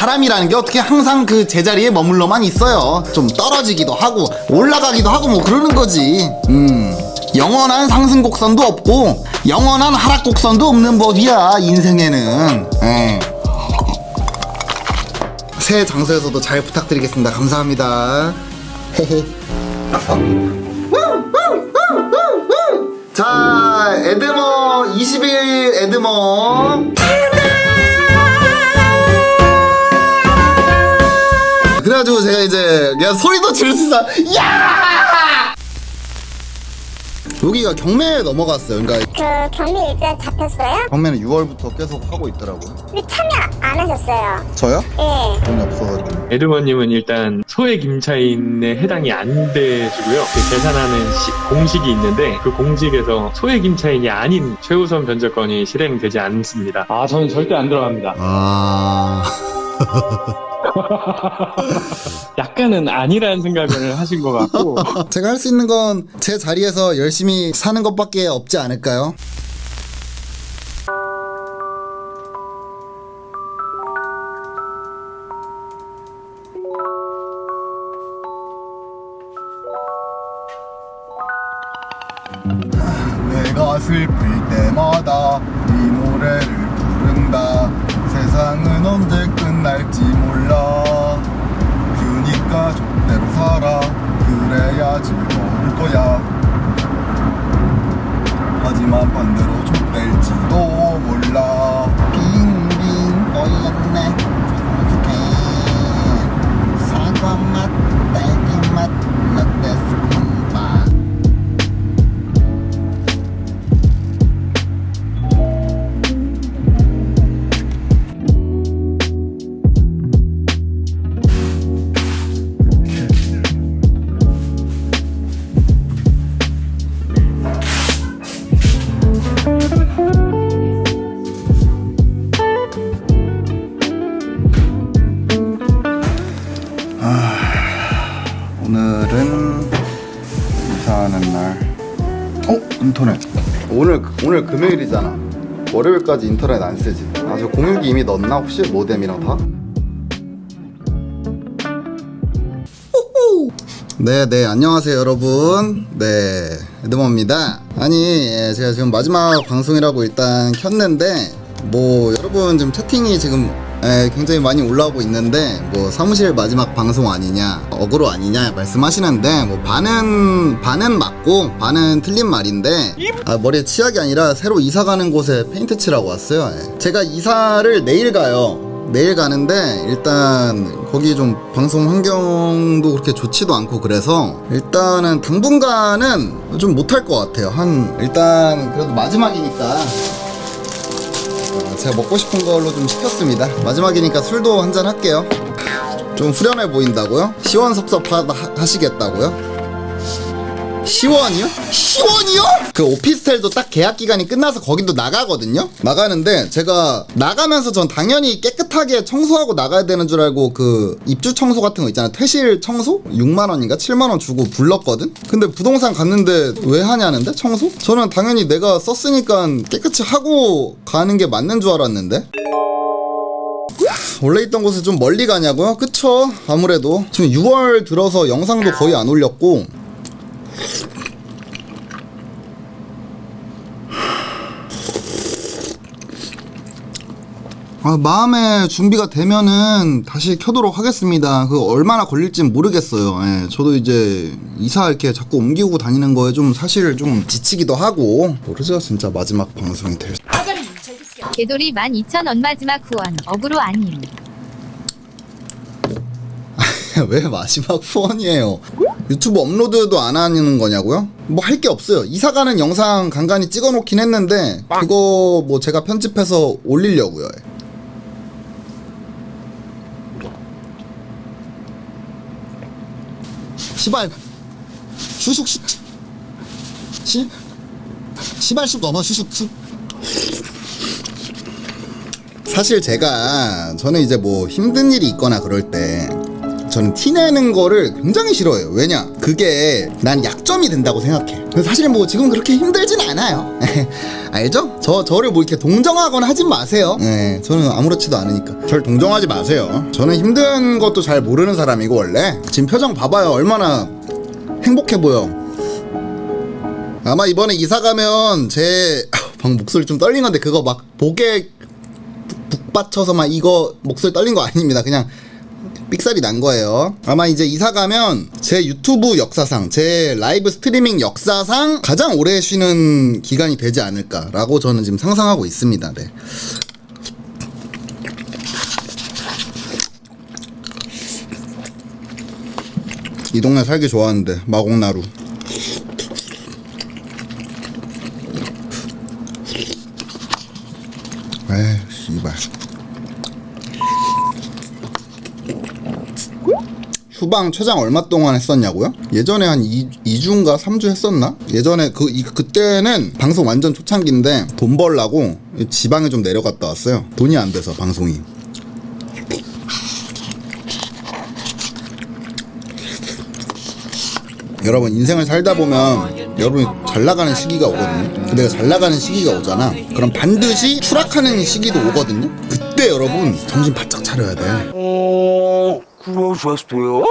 사람이라는 게 어떻게 항상 그 제자리에 머물러만 있어요. 좀 떨어지기도 하고 올라가기도 하고 뭐 그러는 거지. 음. 영원한 상승 곡선도 없고 영원한 하락 곡선도 없는 법이야 인생에는. 예. 새 장소에서도 잘 부탁드리겠습니다. 감사합니다. 자, 에드머 20일 에드머. 그래가지고 제가 이제 그냥 소리도 있어. 야! 여기가 경매에 넘어갔어요. 그러니까 그 경비 일자 잡혔어요? 경매는 6월부터 계속 하고 있더라고요. 근데 참여 안 하셨어요. 저요? 예. 돈이 없어가지고. 에드머님은 일단 소액 임차인에 해당이 안 돼주고요. 그 계산하는 시- 공식이 있는데 그 공식에서 소액 임차인이 아닌 최우선 변제권이 실행되지 않습니다. 아, 저는 절대 안 들어갑니다. 아. 약간은 아니라는 생각을 하신 것 같고. 제가 할 수 있는 건 제 자리에서 열심히 사는 것밖에 없지 않을까요? 내가 슬플 때마다 거야. 하지만 반대로 족될지도 몰라 오늘은 이사하는 날. 어? 인터넷. 오늘 오늘 금요일이잖아. 월요일까지 인터넷 안 쓰지. 아 저 공유기 이미 넣었나 혹시 모뎀이랑 다? 네, 네, 안녕하세요, 여러분. 네, 에드머입니다. 아니, 예, 제가 지금 마지막 방송이라고 일단 켰는데, 뭐, 여러분 지금 채팅이 지금 예, 굉장히 많이 올라오고 있는데, 뭐, 사무실 마지막 방송 아니냐, 어그로 아니냐 말씀하시는데, 뭐, 반은, 반은 맞고, 반은 틀린 말인데, 아, 머리에 치약이 아니라 새로 이사 가는 곳에 페인트 칠하고 왔어요. 예. 제가 이사를 내일 가요. 내일 가는데 일단 거기 좀 방송 환경도 그렇게 좋지도 않고 그래서 일단은 당분간은 좀 못할 것 같아요. 한 일단 그래도 마지막이니까 어, 제가 먹고 싶은 걸로 좀 시켰습니다. 마지막이니까 술도 한잔 할게요. 좀 후련해 보인다고요? 시원섭섭하시겠다고요? 시원이요? 시원이요? 그 오피스텔도 딱 계약 기간이 끝나서 거기도 나가거든요. 나가는데 제가 나가면서 전 당연히 깨끗하게 청소하고 나가야 되는 줄 알고 그 입주 청소 같은 거 있잖아. 퇴실 청소? 6만 원인가 7만 원 주고 불렀거든. 근데 부동산 갔는데 왜 하냐는데 청소? 저는 당연히 내가 썼으니까 깨끗이 하고 가는 게 맞는 줄 알았는데. 원래 있던 곳에 좀 멀리 가냐고요? 그쵸? 아무래도 지금 6월 들어서 영상도 거의 안 올렸고 아, 마음의 준비가 되면은 다시 켜도록 하겠습니다. 그 얼마나 걸릴진 모르겠어요. 예, 저도 이제 이사 이렇게 자꾸 옮기고 다니는 거에 좀 사실 좀 지치기도 하고 모르죠. 진짜 마지막 방송이 될. 수- 개돌이 12,000원 마지막 후원 어그로 아님 왜 마지막 후원이에요? 유튜브 업로드도 안 하는 거냐고요? 뭐 할 게 없어요. 이사 가는 영상 간간히 찍어 놓긴 했는데 그거 뭐 제가 편집해서 올리려고요. 시발 슈슉 슈 시 시발 쑥 넘어 슈슉 쑥 사실 제가 저는 이제 뭐 힘든 일이 있거나 그럴 때 저는 티내는 거를 굉장히 싫어해요. 왜냐? 그게 난 약점이 된다고 생각해. 사실 뭐 지금 그렇게 힘들진 않아요. 알죠? 저 저를 뭐 이렇게 동정하거나 하진 마세요. 네, 저는 아무렇지도 않으니까. 절 동정하지 마세요. 저는 힘든 것도 잘 모르는 사람이고 원래 지금 표정 봐봐요. 얼마나 행복해 보여. 아마 이번에 이사 가면 제 방 목소리 좀 떨린 건데 그거 막 목에 북 받쳐서 막 이거 목소리 떨린 거 아닙니다. 그냥 삑살이 난 거예요. 아마 이제 이사 가면 제 유튜브 역사상, 제 라이브 스트리밍 역사상 가장 오래 쉬는 기간이 되지 않을까라고 저는 지금 상상하고 있습니다. 네. 이 동네 살기 좋아하는데 마곡나루. 에이, 씨발. 휴방 최장 얼마 동안 했었냐고요? 예전에 한 2, 2주인가 3주 했었나? 예전에 그, 이, 그때는 방송 완전 초창기인데 돈 벌라고 지방에 좀 내려갔다 왔어요. 돈이 안 돼서 방송이. 여러분 인생을 살다 보면 여러분이 잘 나가는 시기가 오거든요. 근데 잘 나가는 시기가 오잖아. 그럼 반드시 추락하는 시기도 오거든요. 그때 여러분 정신 바짝 차려야 돼. 어, 그러셨어요?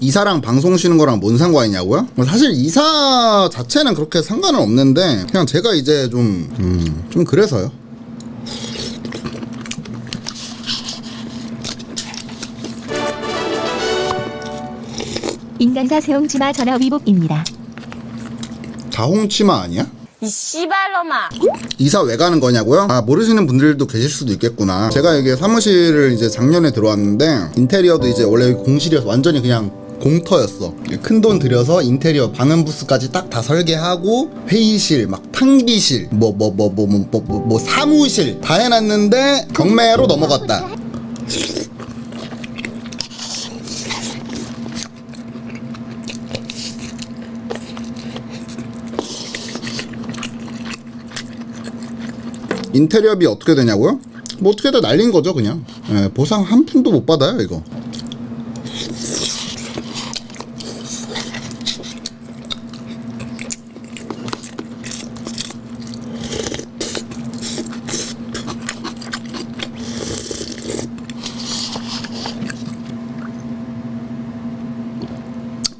이사랑 방송 쉬는 거랑 뭔 상관이냐고요? 뭐 사실 이사 자체는 그렇게 상관은 없는데 그냥 제가 이제 좀, 음, 좀 그래서요. 인간사 세옹치마 전화 위복입니다. 다홍치마 아니야? 이 씨발놈아. 이사 왜 가는 거냐고요? 아 모르시는 분들도 계실 수도 있겠구나. 제가 여기 사무실을 이제 작년에 들어왔는데 인테리어도 이제 원래 공실이어서 완전히 그냥 공터였어. 큰 돈 들여서 인테리어 방음 부스까지 딱 다 설계하고 회의실, 막 탕비실, 뭐 뭐 뭐 뭐 뭐 뭐 뭐 사무실 다 해놨는데 경매로 넘어갔다. 인테리어비 어떻게 되냐고요? 뭐 어떻게든 날린 거죠 그냥. 예, 보상 한 푼도 못 받아요 이거.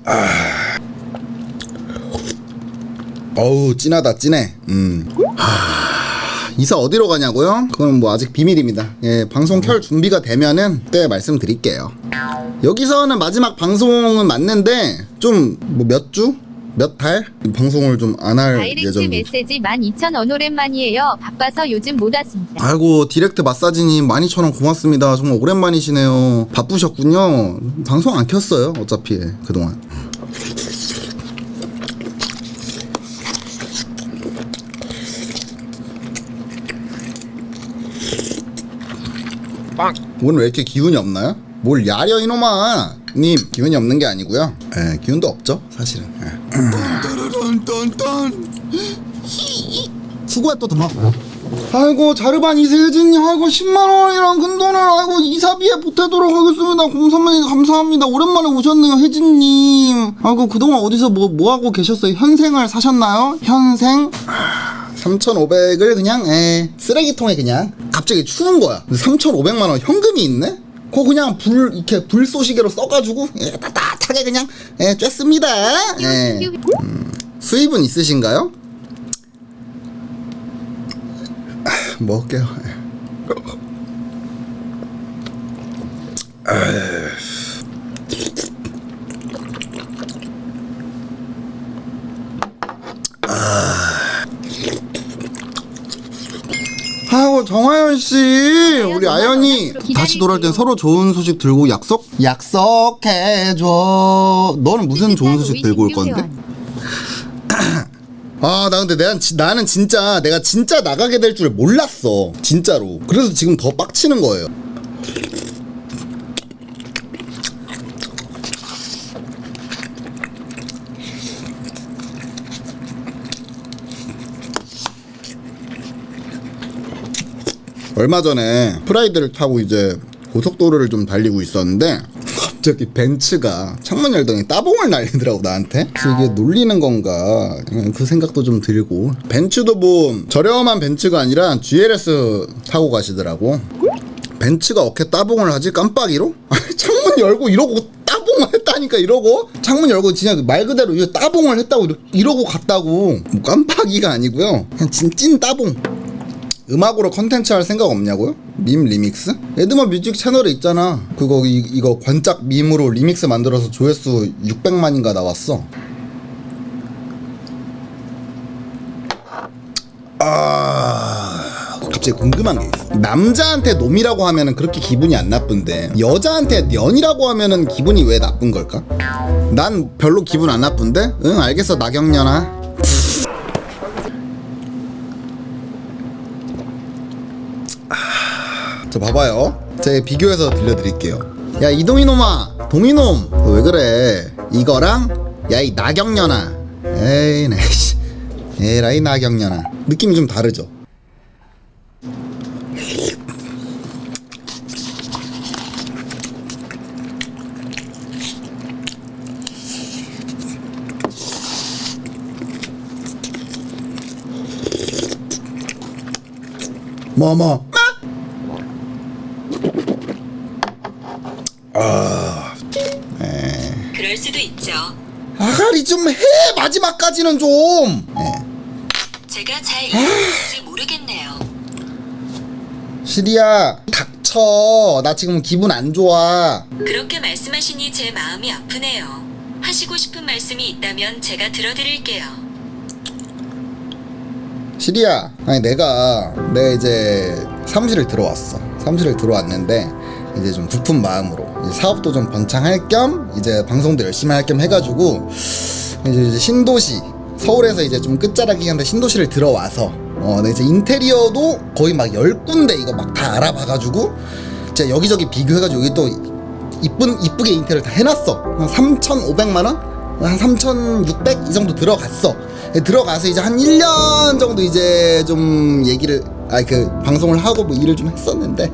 아. 어우 진하다 진해. 음 이사 어디로 가냐고요? 그건 뭐 아직 비밀입니다. 예, 방송 켤 준비가 되면은 그때 말씀드릴게요. 여기서는 마지막 방송은 맞는데 좀 뭐 몇 주? 몇 달? 방송을 좀 안 할 다이렉트 예정입니다. 메시지 12,000원 오랜만이에요. 바빠서 요즘 못 왔습니다. 아이고 디렉트 마사지님 12,000원 고맙습니다. 정말 오랜만이시네요. 바쁘셨군요. 방송 안 켰어요. 어차피 그동안. 오늘 왜 이렇게 기운이 없나요? 뭘 야려 이놈아. 님 기운이 없는 게 아니고요. 예, 기운도 없죠 사실은. 예. 수고야 또 도망. 아이고 자르반 이세진 아이고 10만원이랑 큰돈을 아이고 이사비에 보태도록 하겠습니다. 공선배님 감사합니다. 오랜만에 오셨네요 혜진님. 아이고 그동안 어디서 뭐, 뭐 하고 계셨어요? 현생을 사셨나요? 현생? 3,500을 그냥 에 쓰레기통에 그냥 갑자기 추운 거야 3,500만 원 현금이 있네? 그거 그냥 불 이렇게 불쏘시개로 써가지고 예, 따뜻하게 그냥 예, 쬐습니다 예. 음, 수입은 있으신가요? 아, 먹을게요 예. 아이고 정하연 씨 우리 아연이. 다시 돌아올 땐 서로 좋은 소식 들고 약속? 약속해줘. 너는 무슨 좋은 소식 들고 올 건데? 아 나 근데 내가 지- 나는 진짜 내가 진짜 나가게 될 줄 몰랐어. 진짜로. 그래서 지금 더 빡치는 거예요 얼마 전에 프라이드를 타고 이제 고속도로를 좀 달리고 있었는데 갑자기 벤츠가 창문 열더니 따봉을 날리더라고 나한테. 이게 놀리는 건가 그 생각도 좀 들고. 벤츠도 뭐 저렴한 벤츠가 아니라 GLS 타고 가시더라고. 벤츠가 어떻게 따봉을 하지? 깜빡이로? 창문 열고 이러고 따봉을 했다니까 이러고? 창문 열고 진짜 말 그대로 따봉을 했다고 이러- 이러고 갔다고. 뭐 깜빡이가 아니고요. 그냥 진, 찐 따봉 음악으로 컨텐츠 할 생각 없냐고요? 밈 리믹스? 에드먼 뮤직 채널에 있잖아 그거 이, 이거 권짝 밈으로 리믹스 만들어서 조회수 600만인가 나왔어 아... 갑자기 궁금한 게 있어 남자한테 놈이라고 하면은 그렇게 기분이 안 나쁜데 여자한테 년이라고 하면은 기분이 왜 나쁜 걸까? 난 별로 기분 안 나쁜데? 응 알겠어 나경년아 저 봐봐요. 제가 비교해서 들려드릴게요. 야 이동이놈아, 동이놈, 너 왜 그래? 이거랑 야 이 나경년아. 에이 네. 씨. 에라이 나경년아. 느낌이 좀 다르죠. 뭐뭐 그럴 수도 있죠. 아가리 좀 해 마지막까지는 좀. 예. 제가 잘 이해할지 모르겠네요. 시리야 닥쳐. 나 지금 기분 안 좋아. 그렇게 말씀하시니 제 마음이 아프네요. 하시고 싶은 말씀이 있다면 제가 들어드릴게요. 시리야, 아니 내가 내가 이제 사무실을 들어왔어. 사무실을 들어왔는데 이제 좀 부푼 마음으로 사업도 좀 번창할 겸 이제 방송도 열심히 할 겸 해가지고 이제, 신도시 서울에서 이제 좀 끝자락이긴 한데 신도시를 들어와서 어, 내 이제 인테리어도 거의 막 열 군데 이거 막 다 알아봐가지고 제가 여기저기 비교해가지고 여기 또 이쁜 이쁘게 인테리어 다 해놨어. 한 3,500만 원? 한 3,600 이 정도 들어갔어. 예, 들어가서 이제 한 1년 정도 이제 좀 얘기를 아 그 방송을 하고 뭐 일을 좀 했었는데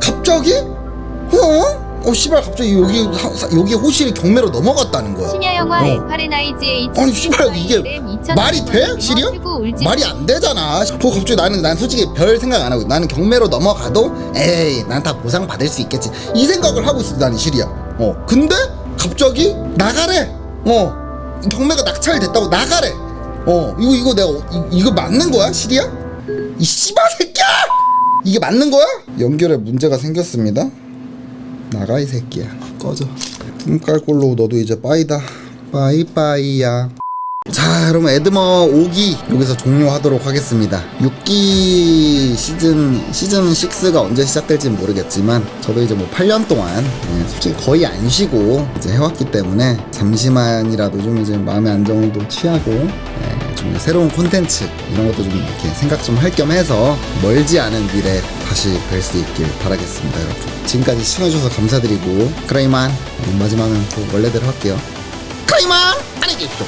갑자기 어? 어 씨발 갑자기 여기 하- 사- 여기 호실이 경매로 넘어갔다는 거야. 심야 영화 어. 에파레나이즈 H 아니, 씨발, 이게 말이 돼? 시리요? 말이 안 되잖아. 그거 갑자기 나는 난 솔직히 별 생각 안 하고 나는 경매로 넘어가도 에이 난 다 보상 받을 수 있겠지 이 생각을 하고 있어 나는 시리야. 어 근데 갑자기 나가래. 어 경매가 낙찰됐다고 나가래. 어 이거 이거 내가 어, 이, 이거 맞는 거야 시리야? 이 씨발 새끼야! 이게 맞는 거야? 연결에 문제가 생겼습니다. 나가 이 새끼야. 꺼져. 뚱깔꼴로 너도 이제 빠이다. 빠이빠이야. 자, 여러분 에드머 5기 여기서 종료하도록 하겠습니다. 6기 시즌 시즌 6가 언제 시작될지는 모르겠지만 저도 이제 뭐 8년 동안 예, 솔직히 거의 안 쉬고 이제 해왔기 때문에 잠시만이라도 좀 이제 마음의 안정도 취하고 예, 좀 새로운 콘텐츠 이런 것도 좀 이렇게 생각 좀 할 겸 해서 멀지 않은 미래 다시 뵐 수 있길 바라겠습니다, 여러분. 지금까지 시청해주셔서 감사드리고 크라이만 마지막은 또 원래대로 할게요. 크라이만 안녕히 계십시오.